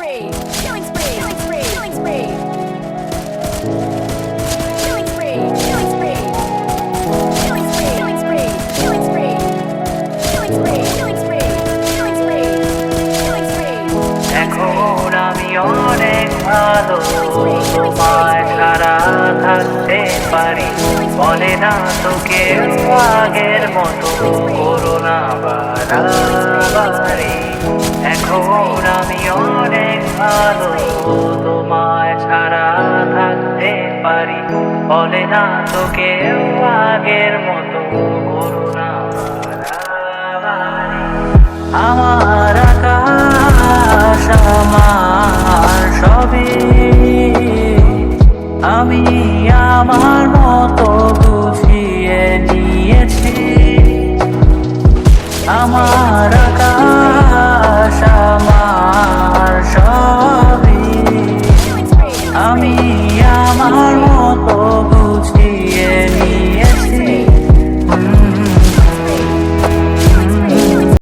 spree, killing spree, killing spree, killing spree. Killing spree, killing spree. Killing spree, killing spree, killing spree. Killing spree, killing spree, killing spree. Killing spree. এখন আমি অনেক ভালো তোমায় ছাড়া থাকতে পারি বলে না তোকে আগের মতো করোনা বাড়াবাড়ি আমি ভালো তোমায় বলে না আগের মতো আমার আকাশ আমার সবে আমি আমার মতো বুঝিয়ে নিয়েছি। আমার আকাশ আমার সবই। আমি আমার